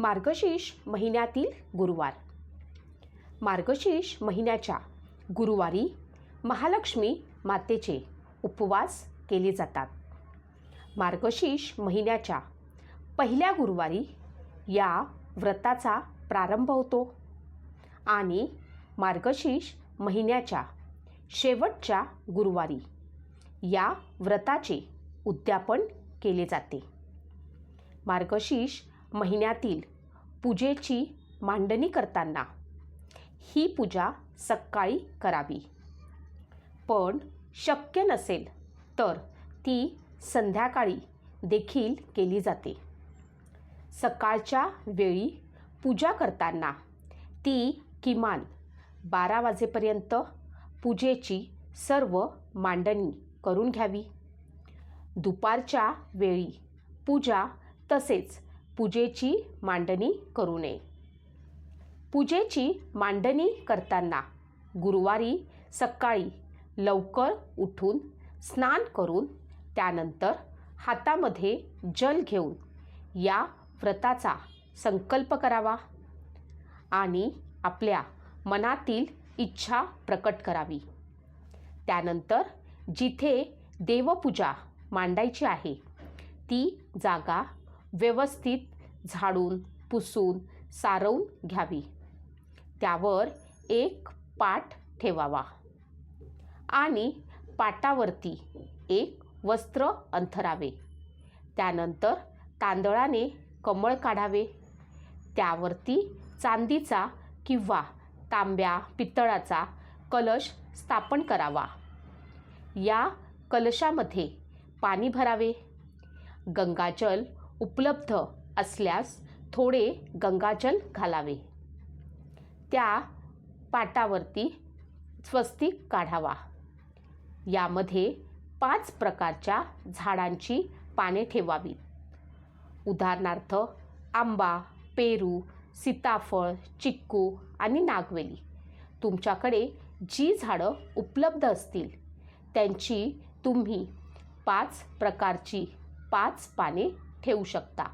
मार्गशीर्ष महिन्यातील गुरुवार. मार्गशीर्ष महिन्याच्या गुरुवारी महालक्ष्मी मातेचे उपवास केले जातात. मार्गशीर्ष महिन्याच्या पहिल्या गुरुवारी या व्रताचा प्रारंभ होतो आणि मार्गशीर्ष महिन्याच्या शेवटच्या गुरुवारी या व्रताचे उद्यापन केले जाते. मार्गशीर्ष महिन्यातील पूजेची मांडणी करताना. ही पूजा सकाळी करावी. पण शक्य नसेल तर ती संध्याकाळी देखील केली जाते. सकाळच्या वेळी पूजा करताना ती किमान बारा वाजेपर्यंत पूजेची सर्व मांडणी करून घ्यावी. दुपारच्या वेळी पूजा तसेच पूजेची मांडणी करू नये. पूजेची मांडणी करताना गुरुवारी सकाळी लवकर उठून स्नान करून त्यानंतर हातामध्ये जल घेऊन या व्रताचा संकल्प करावा आणि आपल्या मनातील इच्छा प्रकट करावी. त्यानंतर जिथे देवपूजा मांडायची आहे ती जागा व्यवस्थित झाडून पुसून सारवून घ्यावी. त्यावर एक पाट ठेवावा आणि पाटावरती एक वस्त्र अंथरावे. त्यानंतर तांदळाने कमळ काढावे. त्यावरती चांदीचा किंवा तांब्या पितळाचा कलश स्थापन करावा. या कलशामध्ये पाणी भरावे. गंगाजल उपलब्ध असल्यास थोडे गंगाजल घालावे. त्या पाटावरती स्वस्तिक काढावा. यामध्ये पाच प्रकारच्या झाडांची पाने ठेवावीत उदाहरणार्थ आंबा पेरू सीताफळ चिक्कू आणि नागवेली. तुमच्याकडे जी झाडं उपलब्ध असतील त्यांची तुम्ही पाच प्रकारची पाच पाने ठेवू शकता.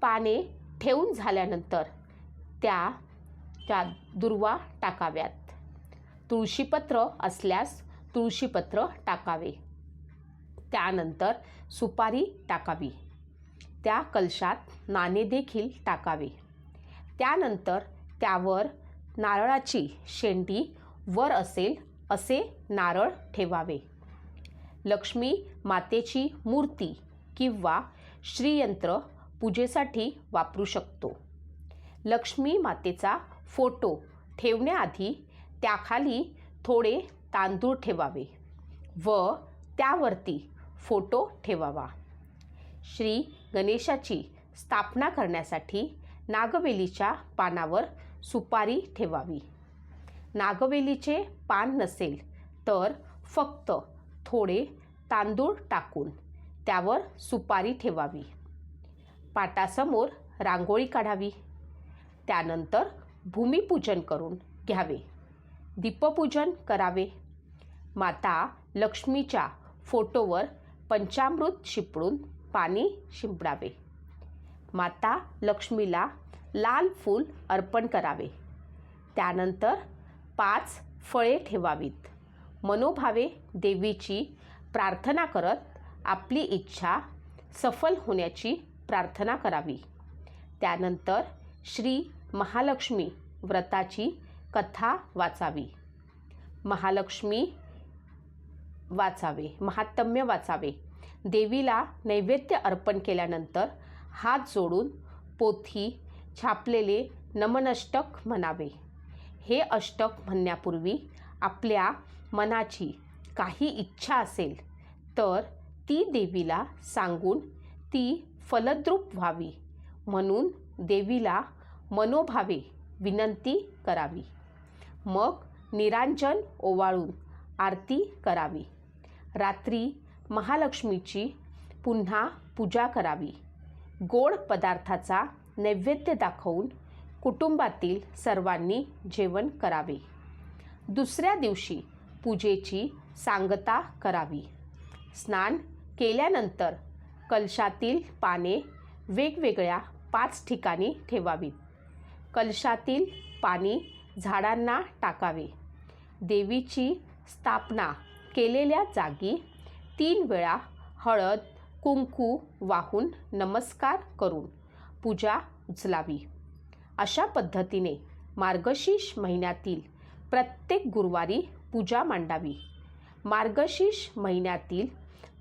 पाने ठेवून झाल्यानंतर त्या त्या दुर्वा टाकाव्यात. तुळशीपत्र असल्यास तुळशीपत्र टाकावे. त्यानंतर सुपारी टाकावी. त्या कलशात नाणे देखील टाकावे. त्यानंतर त्यावर नारळाची शेंडी वर असेल असे नारळ ठेवावे. लक्ष्मी मातेची मूर्ती किंवा श्रीयंत्र पूजेसाठी वापरू शकतो. लक्ष्मी मातेचा फोटो ठेवण्याआधी त्याखाली थोडे तांदूळ ठेवावे व त्यावरती फोटो ठेवावा. श्री गणेशाची स्थापना करण्यासाठी नागवेलीच्या पानावर सुपारी ठेवावी. नागवेलीचे पान नसेल तर फक्त थोडे तांदूळ टाकून त्यावर सुपारी ठेवावी. पाटासमोर रांगोळी काढावी. त्यानंतर भूमिपूजन करून घ्यावे. दीपपूजन करावे. माता लक्ष्मीच्या फोटोवर पंचामृत शिपडून पाणी शिंपडावे. माता लक्ष्मीला लाल फूल अर्पण करावे. त्यानंतर पाच फळे ठेवावीत. मनोभावे देवीची प्रार्थना करत आपली इच्छा सफल होण्याची प्रार्थना करावी. त्यानंतर श्री महालक्ष्मी व्रताची कथा वाचावी. महालक्ष्मी वाचावे महात्म्य वाचावे. देवीला नैवेद्य अर्पण केल्यानंतर हात जोडून पोथी छापलेले नमनष्टक म्हणावे. हे अष्टक म्हणण्यापूर्वी आपल्या मनाची काही इच्छा असेल तर ती देवीला सांगून ती फलद्रूप व्हावी म्हणून देवीला मनोभावे विनंती करावी. मग निरांजन ओवाळून आरती करावी. रात्री महालक्ष्मीची पुन्हा पूजा करावी. गोड पदार्थाचा नैवेद्य दाखवून कुटुंबातील सर्वांनी जेवण करावे. दुसऱ्या दिवशी पूजेची सांगता करावी. स्नान केल्यानंतर कलशातील पाने वेगवेगळ्या पाच ठिकाणी ठेवावीत. कलशातील पाणी झाडांना टाकावे. देवीची स्थापना केलेल्या जागी तीन वेळा हळद कुंकू वाहून नमस्कार करून पूजा उचलावी. अशा पद्धतीने मार्गशीर्ष महिन्यातील प्रत्येक गुरुवारी पूजा मांडावी. मार्गशीर्ष महिन्यातील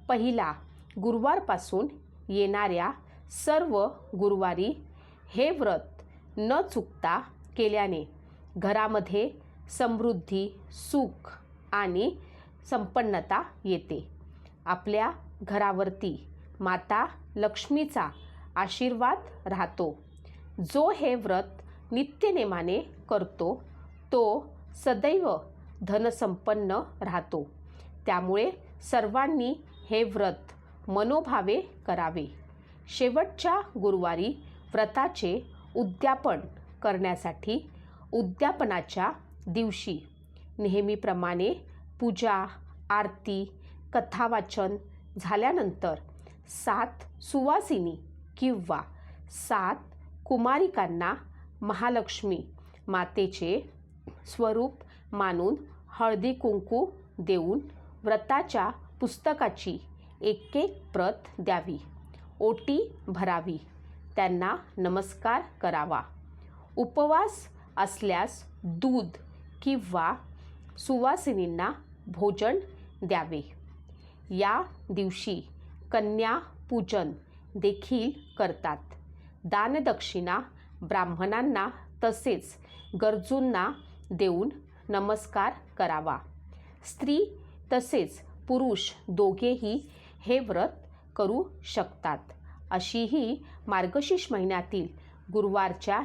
पहिला गुरुवारपासून येणाऱ्या सर्व गुरुवारी हे व्रत न चुकता केल्याने घरामध्ये समृद्धी सुख आणि संपन्नता येते. आपल्या घरावरती माता लक्ष्मीचा आशीर्वाद राहतो. जो हे व्रत नित्यनेमाने करतो तो सदैव धनसंपन्न राहतो. त्यामुळे सर्वांनी हे व्रत मनोभावे करावे. शेवटच्या गुरुवारी व्रताचे उद्यापन करण्यासाठी उद्यापनाच्या दिवशी नेहमीप्रमाणे पूजा आरती कथावाचन झाल्यानंतर सात सुवासिनी किंवा सात कुमारिकांना महालक्ष्मी मातेचे स्वरूप मानून हळदी कुंकू देऊन व्रताच्या पुस्तकाची एक एक प्रत द्यावी. ओटी भरावी. त्यांना नमस्कार करावा. उपवास असल्यास दूध किंवा सुवासिनींना भोजन द्यावे. या दिवशी कन्या पूजन देखील करतात. दानदक्षिणा ब्राह्मणांना तसेच गरजूंना देऊन नमस्कार करावा. स्त्री तसेच पुरुष दोघेही हे व्रत करू शकतात. अशी ही मार्गशीर्ष महिन्यातील गुरुवारच्या